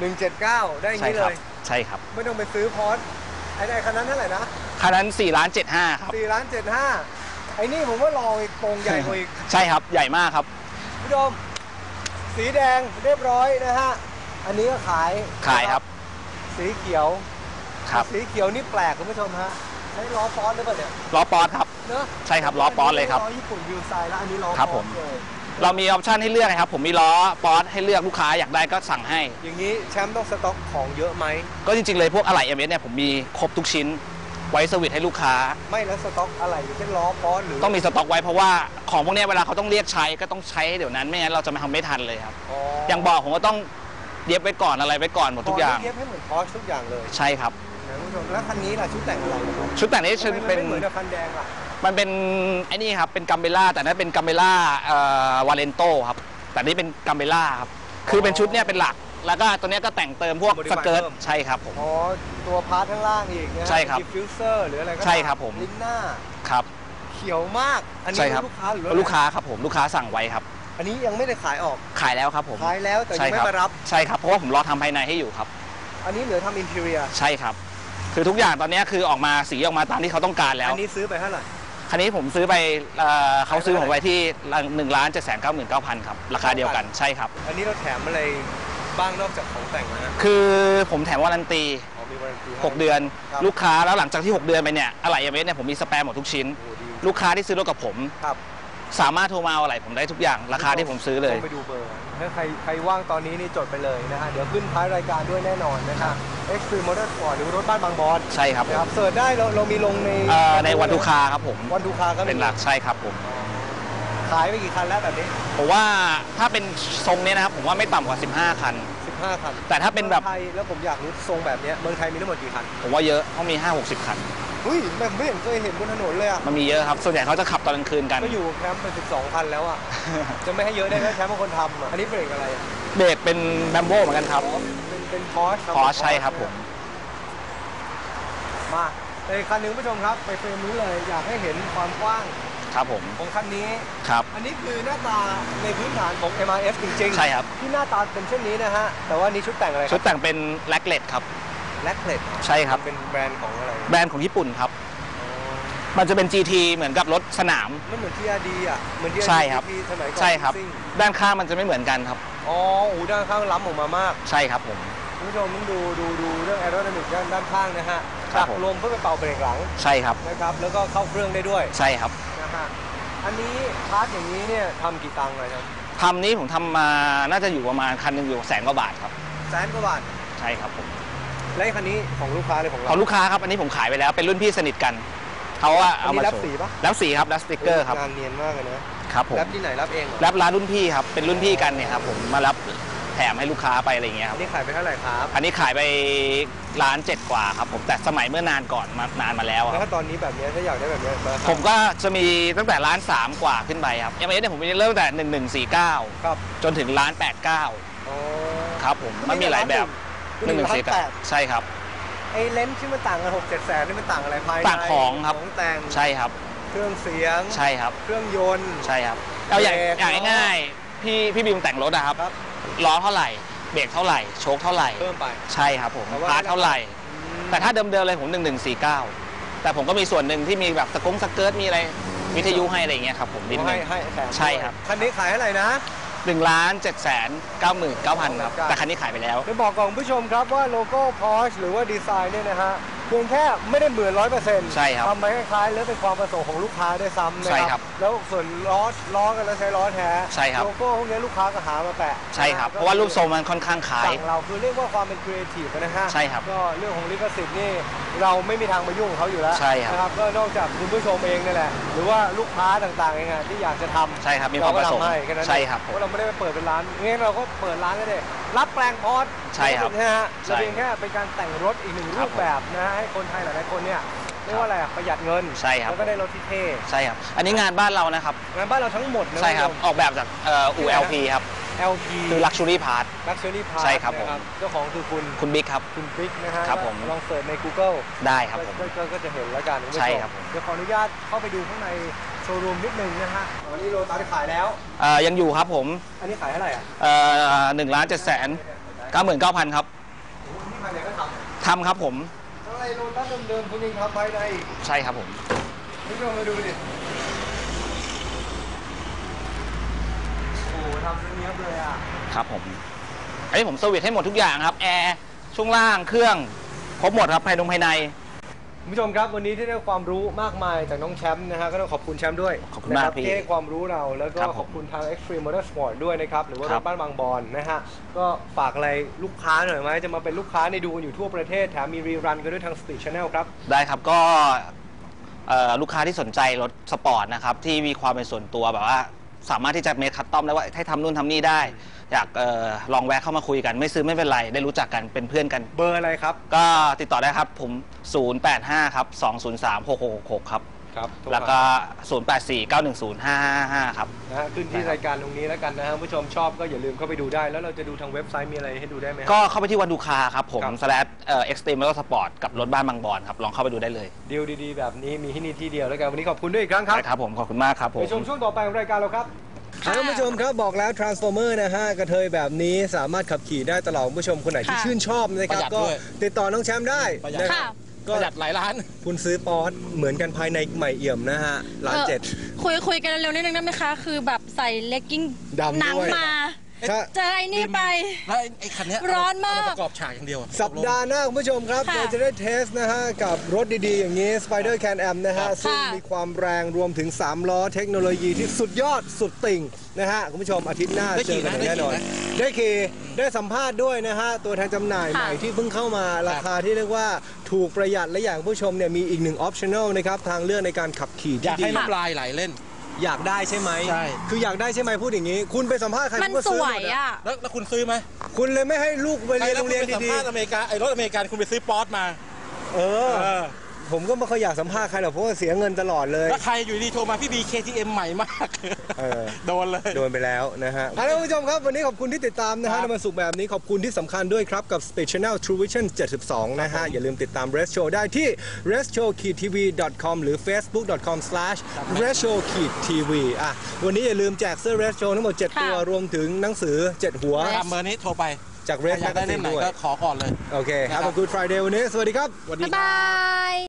179 ได้อย่างใช่นี้คเลรับยใช่ครับไม่ต้องไปซื้อพอร์ตไอ้ไอ้คันนั้นเท่าไหร่นะคันนั้น4ล้าน75ครับ4ล้าน75ไอ้นี่ผมว่าลองอีกโปร่งใหญ่กว่าอีก ใช่ครับใหญ่มากครับ ผู้ชมสีแดงเรียบร้อยนะฮะ อันนี้ก็ขายขายครับสีเขียวครับสีเขียวนี่แปลกคุณผู้ชมฮะใช้ล้อฟอนต์หรือเปล่าเนี่ยล้อป๊อตครับ เนอะใช่ครับล้อป๊อตเลยครับ ล้อญี่ปุ่นวิวไซด์แล้วอันนี้ล้อครับฟผอนมต์เลย เรามีออปชันให้เลือกนะครับ ผมมีล้อป๊อตให้เลือกลูกค้าอยากได้ก็สั่งให้ อย่างนี้แชมป์ต้องสต็อกของเยอะไหม ก็จริง ๆ เลยพวกอะไหล่ MS เนี่ยผมมีครบทุกชิ้นไว้สวิตให้ลูกค้า ไม่แล้วสต็อกอะไรอย่างเช่นล้อฟอนต์หรือต้องมีสต็อกไว้เพราะว่าของพวกเนี้ยเวลาเขาต้องเรียกใช้ก็ต้องใช้ให้เดี๋ยวนั้นไม่งั้นเราจะไม่ทำไม่ทันเลยครับอ๋ออย่างบอกผมก็ต้องเย็บไว้ก่อนอะไรไว้ก่อนหมดทุกอย่างเย็บให้เหมือนพอร์ชทุกอย่างเลยใช่ครับ นะคุณผู้ชมแล้วคันนี้ล่ะชุดแต่งอะไรครับชุดแต่งนี้ทำชุดไมมันเป็นไม่เหมือนกับคันแดงล่ะ มันเป็นไอ้นี่ครับเป็นกัมเบล่าแต่นั่นเป็นกัมเบล่าวาเลนโตครับแต่นี่เป็นกัมเบล่าครับคือเป็นชุดเนี่ยเป็นหลัก แล้วก็ตัวเนี้ยก็แต่งเติมพวก Modify สเกิร์ตเพิ่มใช่ครับผม อ๋อ ตัวพาร์ทข้างล่างอีกนะใช่ครับดิฟฟิวเซอร์หรืออะไรก็ใช่ครับผม ลิ้นหน้า ครับ เขียวมาก อันนี้ใช่ครับ ลูกค้าหรือลูกค้าครับผมลูกค้าสั่งไว้ครับ อันนี้ยังไม่ได้ขายออก ขายแล้วครับผมขายแล้วแต่ใช่ยังครัไม่มารับ ใช่ครับเพราะว่าผมรอทำภายในให้อยู่ครับ อันนี้เหลือทำอินเทเรียใช่ครับ คือทุกอย่างตอนเนี้ยคือออกมาสีออกมาตามที่เขาต้องการแล้ว อันนี้ซื้อไปเท่าไหร่ คันนี้ผมซื้อไปเอ่อเขาซื้อผมไว้ที่หนึ่งล้านเจ็ดแสนเก้าหมื่นเก้าพันครับ ราคาเดียวกันใช่ครับ อันนี้เราแถมอะไรบ้างนอกจากของแต่งนะคือผมแถมวารันตี อ๋อมีวารันตี6เดือน ครับ ลูกค้าแล้วหลังจากที่ 6 เดือนไปเนี่ยอะไหล่เอเมสเนี่ยผมมีสแปร์หมดทุกชิ้น โอ้ดีลูกค้าที่ซื้อรถกับผม ครับ สามารถโทรมาเอาอะไรผมได้ทุกอย่างราคาที่ผมซื้อเลยต้องไปดูเบอร์ถ้าใครใครว่างตอนนี้นี่จดไปเลยนะฮะเดี๋ยวขึ้นท้ายรายการด้วยแน่นอนนะครับ Extreme Motorsport หรือรถบ้านบางบอนใช่ครับผมนะครับเสิร์ชได้เราเรามีลงในเอ่อในวันลูกค้าครับผมวันดูคาก็มีเป็นหลักใช่ครับผมขายไปกี่คันแล้วแบบนี้ ผมว่าถ้าเป็นทรงเนี้ยนะครับผมว่าไม่ต่ำกว่า 15 คัน 15 คันแต่ถ้าเป็นแบบมืองไทยแล้วผมอยากรู้ทรงแบบเนี้ยเมืองไทยมีทั้งหมดกี่คันผมว่าเยอะเขามี 5 60 คัน อุ้ยแบบไม่เห็นเคยเห็นบนถนนเลยอะ มันมีเยอะครับ ส่วนใหญ่เขาจะขับตอนกลางคืนกัน ก็อยู่แคมป์เป็น 12 คันแล้วอะ จะไม่ให้เยอะได้ไหมแคมป์บางคนทำอะ อันนี้เบรกอะไรอะเบรกเป็นแบมโบเหมือนกันครับอ๋อเป็นเป็นพอชพอใช่ครับผม มาในคันหนึ่งผู้ชมครับ ไปเฟรมนู้นเลย อยากให้เห็นความกว้างครับผม ของคันนี้ ครับ อันนี้คือหน้าตาในพื้นฐานของ MRF จริงๆใช่ครับ ที่หน้าตาเป็นเช่นนี้นะฮะ แต่ว่านี่ชุดแต่งอะไรคชุรัดแต่งเป็นแลกเลดครับ แลกเพลตใช่ครับ เป็นแบรนด์ของอะไรแบรนด์ของญี่ปุ่นครับ มันจะเป็น GT เหมือนกับรถสนามมันเหมือน TRD อะ เหมือน TRD ใช่ครับที่สมัยก่อนใช่ครับ ซิ่งด้านข้างมันจะไม่เหมือนกันครับ อ๋อโอ้ด้านข้างล้ำออกมามาก ใช่ครับผม คุณผู้ชมต้องดูดูดูเรื่องแอโร d y นามิกด้านด้านข้างนะฮะครัดับกผม ลมเพื่อไปเป่าเบรกหลังใช่ครับ นะครับ แล้วก็เข้าเครื่องได้ด้วยใช่ครับนะฮะ อันนี้พาร์ทอย่างนี้เนี่ยทำกี่ตังค์เลยครับ ทำนี้ผมทำมาน่าจะอยู่ประมาณคันหนึงอยู่แสนกว่าบาทครับ แสนกว่าบาท ใช่ครับผม และไอ้คันนี้ของลูกค้าเลยของขอเรางลูกค้าครับอันนี้ผมขายไปแล้วเป็นรุ่นพี่สนิทกันเขาว่าเอาอันนี้มารับโชว์สีปะ รับสีครับรับสติกเกอร์ครับงานเนียนมากเลยนะครับผมรับที่ไหนรับเองเหรอรับร้านรุ่นพี่ครับเป็นรุ่นพี่กันเนี่ยครับผมมารับแถมให้ลูกค้าไปอะไรอย่างเงี้ยคอัรันบนี้ขายไปเท่าไหร่ครับ อันนี้ขายไปร้านเจ็ดกว่าครับผมแต่สมัยเมื่อนานก่อนมานานมาแล้วอะแล้วครับถ้าตอนนี้แบบเนี้ยถ้าอยากได้แบบเนี้ยราคาผมก็จะมีตั้งแต่ร้าน 3 กว่าขึ้นไปครับเอ็มเอสเนี่ยผมมีเริ่มแต่ 1149 ครับจนถึงร้าน 89 อ๋อครับผมมันมีหลายแบบ หนึ่งร้านแปด1149ใช่ครับไอ้เลนส์ที่มันต่างกันหกเจ็ดแสนนี่มันต่างอะไรภายในต่างของครับของแต่งใช่ครับ เครื่องเสียงใช่ครับ เครื่องยนต์ใช่ครับเอาอย่างเบรกอย่างง่ายๆพี่พี่บิมแต่งรถอะครับครับล้อเท่าไหร่เบรกเท่าไหร่โชคเท่าไหร่เพิ่มไปใช่ครับผมแต่ว่าพาร์ทเท่าไหร่อืมแต่ถ้าเดิมๆเลยผม1149แต่ผมก็มีส่วนหนึ่งที่มีแบบสกงสเกิร์ตมีอะไรวิทยุให้อะไรอย่างเงี้ยครับผมนิดนึให้งให้แถมใช่ครับคันนี้ขายเท่าไหร่นะ หนึ่งล้านเจ็ดแสนเก้าหมื่นเก้าพันครับแต่คันนี้ขายไปแล้วจะบอกกับคุณผู้ชมครับว่าโลโก้ Porsche หรือว่าดีไซน์เนี่ยนะฮะ เพียงแค่ไม่ได้เหมือนร้อยเปอร์เซ็นต์ใช่ครับทำมาคล้ายๆแล้วเป็นความประสงค์ของลูกค้าด้วยซ้ำนะใช่คครัรับ แล้วส่วนล้อล้อกันแล้วใช้ล้อแท้ใช่ครับโลโก้พวกนี้ลูกค้าก็หามาแปะใช่ครับนเพราะว่ารูปทรงมันค่อนข้างคล้ายสั่งเราคือเรียกว่าความเป็นครีเอทีฟนะฮะใช่ครับก็เรื่องของลิขสิทธิ์นี่เราไม่มีทางมายุ่งกับเขาอยู่แล้วใช่ครับนะครับก็นอกจากคุณผู้ชมเองนี่แหละหรือว่าลูกค้าต่างๆเองอะที่อยากจะทำใช่ครับมีความประสงค์เก็ทำให้แค่นั้นใช่ครับเพผมราะเราไม่ได้ไปเปิดเป็นร้านงั้นเราก็เปิดร้านก็ได้ รับแปลงพอร์ตใช่ครับนะฮะใช่เราเพียงแค่เป็นการแต่งรถอีกหนึ่งครัรูบปแบบนะฮะให้คนไทยหลายๆคนเนี่ยเรียกว่าอะไรอะประหยัดเงินใช่ครับแล้วก็ได้รถที่เท่ใช่ครับอันนี้งานบ้านเรานะครับงานบ้านเราทั้งหมดนะใช่ครับออกแบบจากเอ่ออู LP ครับ LP คือ Luxury Part Luxury Park ใช่ครับผมนะเจ้าของคือคุณคุณบิ๊กครับคุณบิ๊กนะฮะครับผมลองเสิร์ชใน Google ได้ครับผมก็ก็ก็จะเห็นแล้วกันคุณผู้ชมใช่ครับผมเดี๋ยวขออนุญาตเข้าไปดูข้างใน โชว์รูมนิดนึงนะฮะวันนี้โรตัสขายแล้ว เอ่อยังอยู่ครับผมอันนี้ขายเท่าไหร่อะเอ่อหนึ่งล้านเจ็ดแสน99,000ครับโอ้โหนี่ภายในก็ททำครับผมำอะไรโลตัสเดิมๆคุณยังทำภายในอีกใช่ครับผม คุณผู้ชมมาดูดิโอ้โหทำเนี้ยบเลยอะครับผมอันนี้ผมเซอร์วิสให้หมดทุกอย่างครับ แอร์ ช่วงล่างเครื่อง ครบหมดครับภายในภายใน คุณผู้ชมครับวันนี้ที่ได้ความรู้มากมายจากน้องแชมป์นะฮะก็ต้องขอบคุณแชมป์ด้วยขอบคุณมากนะรัพี่ที่ให้ความรู้เราแล้วก็ครับผมขอบคุณทาง Extreme Motorsport ด้วยนะครับหรือว่าครรัถบ บ้านบางบอนนะฮะก็ฝากอะไรลูกค้าหน่อยไหมจะมาเป็นลูกค้าในดูกันอยู่ทั่วประเทศแถมมีรีรันกันด้วยทาง Speed Channel ครับ ได้ครับก็เอ่อลูกค้าที่สนใจรถสปอร์ตนะครับที่มีความเป็นส่วนตัวแบบว่า สามารถที่จะเมคคัสตอมได้ว่าให้ทำนู่นทำนี่ได้ อยากเออลองแวะเข้ามาคุยกัน ไม่ซื้อไม่เป็นไร ได้รู้จักกันเป็นเพื่อนกัน เบอร์อะไรครับ ก็ติดต่อได้ครับผม 085 ครับ 203 6666 ครับ ครับโทรแล้วก็หา084 910 555 ครับ นะฮะขึ้นที่รายการตรงนี้แล้วกันนะฮะคุณผู้ชมชอบก็อย่าลืมเข้าไปดูได้ แล้วเราจะดูทางเว็บไซต์มีอะไรให้ดูได้ไหมฮะ ก็เข้าไปที่วันดูคาครับ ผม ครับ slash เอ่อ extreme motor sport กับรถบ้านบางบอนครับ ลองเข้าไปดูได้เลยดีลดีๆ แบบนี้มีที่นี่ที่เดียวแล้วกันวันนี้ขอบคุณด้วยอีกครั้งครับได้ครับผม ขอบคุณมากครับผม ไปชมช่วงต่อไปของรายการเราครับ ท่านผู้ชมครับบอกแล้ว Transformer นะฮะกระเทยแบบนี้สามารถขับขี่ได้ตลอดคุณผู้ชมคนไหนที่ค่ะ ชื่นชอบนะครับประหยัดก็ด้วย ติดต่อน้องแชมป์ได้ประหยัดนะค่ะ ก็ประหยัดหลายล้าน คุณซื้อปอสเหมือนกันภายในใหม่เอี่ยมนะฮะล้านเจ็ดออคุยคุยกันเร็วๆนิดนึงได้ไหมคะ คือแบบใส่เลกกิ้งดำด้วย หนังมา ถ้าเจอไอ้นี่ไป แล้วไอ้ไอ้คันเนี้ยร้อนมากเประกอบฉากอย่างเดียวอะสัปดาห์หน้าคุณผู้ชมครับ ค่ะเราจะได้เทสนะฮะ กับรถดี ๆ อย่างนี้ Spider Can Am นะฮะ ซึ่งค่ะมีความแรงรวมถึง 3 ล้อเทคโนโลยีที่สุดยอดสุดติ่ง นะฮะ คุณผู้ชมอาทิตย์หน้าได้เจขี่อกันนะอย่างแน่นอนได้ขี่ได้สัมภาษณ์ด้วยนะฮะ ตัวแทนจำหน่ายใหม่ที่เพิ่งเข้ามาราคาที่เรียกว่าถูกประหยัดและอย่างผู้ชมเนี่ยมีอีกหนึ่งออปชั่นอลนะครับ ทางเลือกในการขับขี่อยากที่ให้ดีน้ำลายไหลเล่น อยากได้ใช่ไหมใช่ คืออยากได้ใช่ไหมพูดอย่างนี้ คุณไปสัมภาษณ์ใครมันคุณก็สซื้อวหมยดอะอะแล้วแล้วคุณซื้อไหมคุณเลยไม่ให้ลูกไปเรียนแล้โรวงคุณเรียนไปสัมดีภาษณ์อเมริกาไอ้รถอเมริกันคุณไปซื้อป๊อตมา ๆ เออ เออ ผมก็ไม่ค่อยอยากสัมภาษณ์ใครหรอกเพราะว่าเสียเงินตลอดเลย แล้วใครอยู่ดีโทรมาพี่บี KTM ใหม่มากเออ โดนเลย โดนไปแล้วนะฮะท่านผู้ชมครับ วันนี้ขอบคุณที่ติดตามนะฮะคในรับวันศุกร์แบบนี้ขอบคุณที่สำคัญด้วยครับกับ Space Channel True Vision 72 นะฮะ อย่าลืมติดตาม r e s Show ได้ที่ r e s Show tv com หรือ facebook.com slash r e s Show tv อะวันนี้อย่าลืมแจกเสื้อ r e s Show ทั้งหมด7ค่ะตัวรวมถึงหนังสือ 7 หัวตามเบอร์นี้โทรไปจากใคร Red อยากได้เล่ม Magazine ไหนด้วยก็ขอก่อนเลย โอเค Have a good Friday วันนี้สวัสดีครับสวัสดีบ๊ายบาย